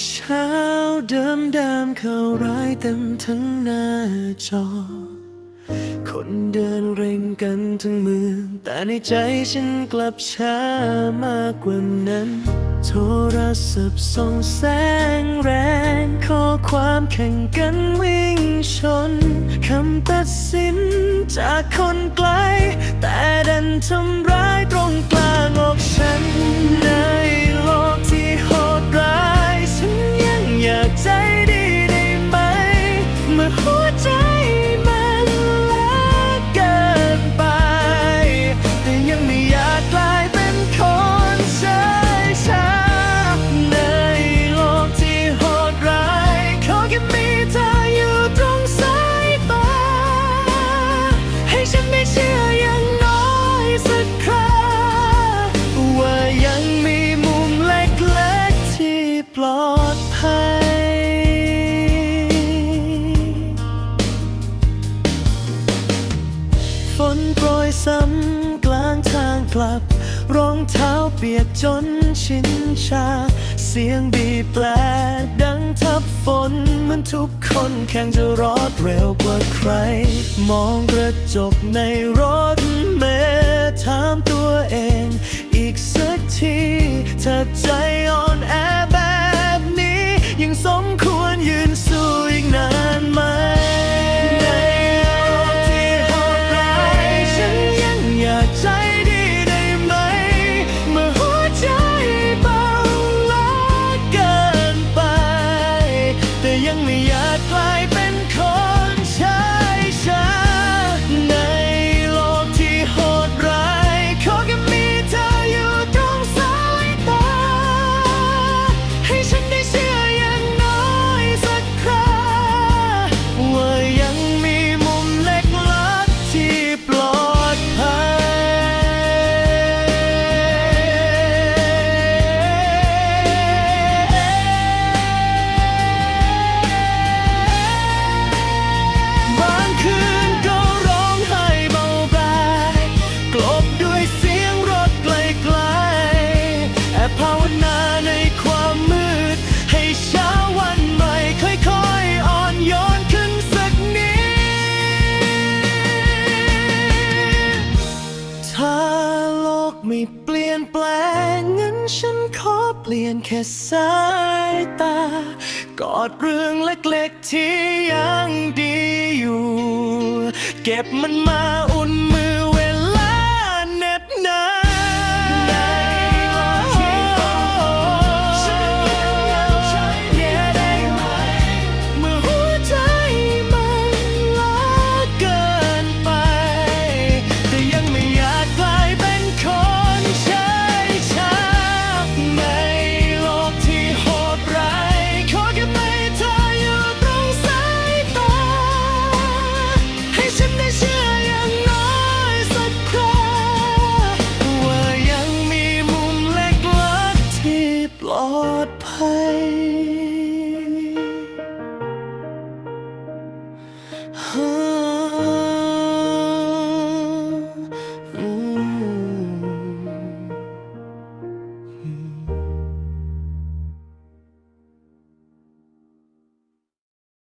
เช้าเดิมเดิมเขาร้ายเต็มทั้งหน้าจอ คนเดินเร่งกันทั้งเมืองแต่ในใจฉันกลับช้ามากกว่านั้น โทรศัพท์ส่องแสงแรงข้อความแข่งกันวิ่งชนคำตัดสินจากคนไกล แต่ดันทำ กลับ รองเท้าเปียกจนชินชา เสียงบีบแปลดังทับฝนมันทุกคนแข่งจะรอดเร็วกว่าใคร มองกระจกในรถเมล์ถามตัวเอง อีกสักทีถ้าใจอ่อน เปลี่ยนแปลงงั้นฉันขอเปลี่ยนแค่สายตา กอดเรื่องเล็กๆที่ยังดีอยู่ เก็บมันมาอุ่น Huh.